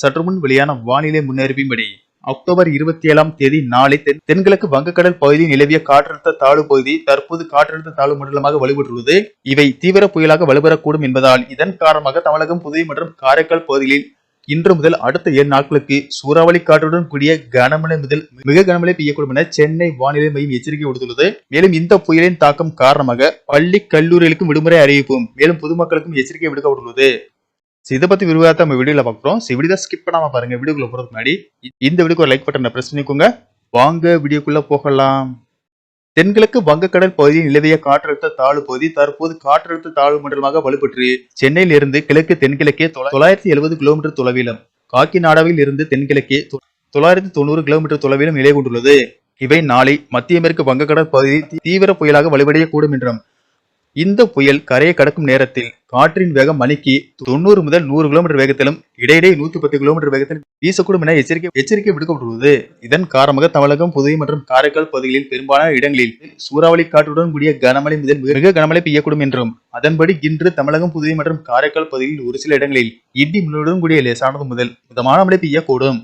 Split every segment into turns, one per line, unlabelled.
சற்றுமுன் வெளியான வானிலை முன்னறிவின்படி அக்டோபர் இருபத்தி ஏழாம் தேதி நாளை தென் தென்கிழக்கு வங்கக்கடல் பகுதியில் நிலவிய காற்றழுத்த தாழ்வு பகுதி தற்போது காற்றழுத்த தாழ்வு மண்டலமாக வலுப்பெற்றுள்ளது இவை தீவிர புயலாக வலுப்பெறக்கூடும் என்பதால் இதன் காரணமாக தமிழகம் புதுவை மற்றும் காரைக்கால் பகுதிகளில் இன்று முதல் அடுத்த ஏழு நாட்களுக்கு சூறாவளி காற்றுடன் கூடிய கனமழை முதல் மிக கனமழை பெய்யக்கூடும் என சென்னை வானிலை மையம் எச்சரிக்கை விடுத்துள்ளது மேலும் இந்த புயலின் தாக்கம் காரணமாக பள்ளி கல்லூரிகளுக்கும் விடுமுறை அறிவிப்பும் மேலும் பொதுமக்களுக்கும் எச்சரிக்கை விடுக்கப்பட்டுள்ளது இதை பத்தி விரிவாக நம்ம வீடியோல பாக்குறோம் வீடியோ தான் ஸ்கிப் பண்ணாம பாருங்க வீடியோக்குள்ள போறதுக்கு முன்னாடி இந்த வீடியோக்கு ஒரு லைக் பட்டனை பிரஸ் பண்ணிக்கோங்க வாங்க வீடியோக்குள்ள போகலாம் தென்கிழக்கு வங்கக்கடல் பகுதியில் நிலவிய காற்றழுத்த தாழ்வு பகுதி தற்போது காற்றழுத்த தாழ்வு மண்டலமாக வலுப்பெற்று சென்னையில் இருந்து கிழக்கு தென்கிழக்கே தொள்ளாயிரத்தி எழுபது கிலோமீட்டர் தொலைவிலும் காக்கிநாடாவில் இருந்து தென்கிழக்கே தொள்ளாயிரத்தி தொண்ணூறு கிலோமீட்டர் தொலைவிலும் நிலை கொண்டுள்ளது இவை நாளை மத்திய மேற்கு வங்கக்கடல் பகுதி தீவிர புயலாக வலுவடைய கூடும் என்றும் இந்த புயல் கரையை கடக்கும் நேரத்தில் காற்றின் வேகம் மணிக்கு தொண்ணூறு முதல் நூறு கிலோமீட்டர் வேகத்திலும் இடையிடையே நூத்தி பத்து கிலோமீட்டர் வேகத்திலும் வீசக்கூடும் என எச்சரிக்கை எச்சரிக்கை விடுக்கப்பட்டுள்ளது இதன் காரணமாக தமிழகம் புதுவை மற்றும் காரைக்கால் பகுதிகளில் பெரும்பாலான இடங்களில் சூறாவளி காற்றுடன் கூடிய கனமழை முதல் மிக கனமழை பெய்யக்கூடும் என்றும் அதன்படி இன்று தமிழகம் புதுவை மற்றும் காரைக்கால் பகுதியில் ஒரு சில இடங்களில் இடி மின்னலுடன் கூடிய லேசானது முதல் மிதமான மழை பெய்யக்கூடும்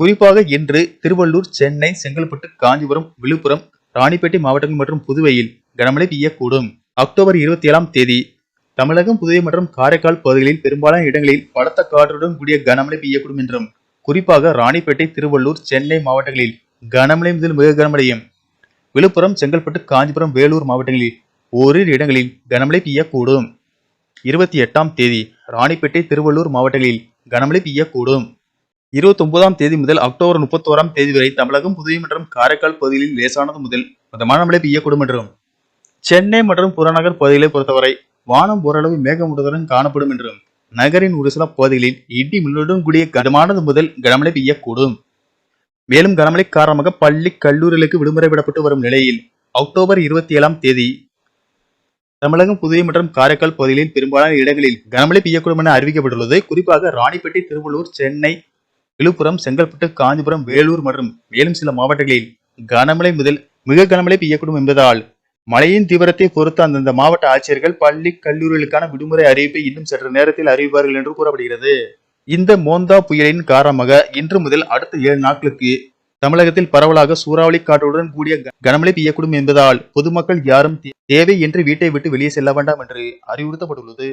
குறிப்பாக இன்று திருவள்ளூர் சென்னை செங்கல்பட்டு காஞ்சிபுரம் விழுப்புரம் ராணிப்பேட்டை மாவட்டங்கள் மற்றும் புதுவையில் கனமழை பெய்யக்கூடும் அக்டோபர் இருபத்தி ஏழாம் தேதி தமிழகம் புதுவை மற்றும் காரைக்கால் பகுதிகளில் பெரும்பாலான இடங்களில் பலத்த காற்றுடன் கூடிய கனமழை பெய்யக்கூடும் என்றும் குறிப்பாக ராணிப்பேட்டை திருவள்ளூர் சென்னை மாவட்டங்களில் கனமழை முதல் மிக கனமழையும் விழுப்புரம் செங்கல்பட்டு காஞ்சிபுரம் வேலூர் மாவட்டங்களில் ஓரிரு இடங்களில் கனமழை பெய்யக்கூடும் இருபத்தி எட்டாம் தேதி ராணிப்பேட்டை திருவள்ளூர் மாவட்டங்களில் கனமழை பெய்யக்கூடும் இருபத்தி ஒன்பதாம் தேதி முதல் அக்டோபர் முப்பத்தோராம் தேதி வரை தமிழகம் புதுவை மற்றும் காரைக்கால் பகுதிகளில் லேசானது முதல் மிதமான மழை பெய்யக்கூடும் என்றும் சென்னை மற்றும் புறநகர் பகுதிகளை பொறுத்தவரை வானம் ஓரளவு மேகமூட்டத்துடன் காணப்படும் என்றும் நகரின் ஒரு சில பகுதிகளில் இடி மின்னலுடன் கூடிய கடுமானது முதல் கனமழை பெய்யக்கூடும் மேலும் கனமழை காரணமாக பள்ளி கல்லூரிகளுக்கு விடுமுறை விடப்பட்டு வரும் நிலையில் அக்டோபர் இருபத்தி ஏழாம் தேதி தமிழகம் புதுவை மற்றும் காரைக்கால் பகுதிகளில் பெரும்பாலான இடங்களில் கனமழை பெய்யக்கூடும் என அறிவிக்கப்பட்டுள்ளது குறிப்பாக ராணிப்பேட்டை திருவள்ளூர் சென்னை விழுப்புரம் செங்கல்பட்டு காஞ்சிபுரம் வேலூர் மற்றும் மேலும் சில மாவட்டங்களில் கனமழை முதல் மிக கனமழை பெய்யக்கூடும் என்பதால் மழையின் தீவிரத்தை பொறுத்து அந்தந்த மாவட்ட ஆட்சியர்கள் பள்ளி கல்லூரிகளுக்கான விடுமுறை அறிவிப்பை இன்னும் சற்று நேரத்தில் அறிவிப்பார்கள் என்று கூறப்படுகிறது இந்த மோந்தா புயலின் காரணமாக இன்று முதல் அடுத்த ஏழு நாட்களுக்கு தமிழகத்தில் பரவலாக சூறாவளி காற்றுடன் கூடிய கனமழை பெய்யக்கூடும் என்பதால் பொதுமக்கள் யாரும் தேவை என்று வீட்டை விட்டு வெளியே செல்ல வேண்டாம் என்று அறிவுறுத்தப்பட்டுள்ளது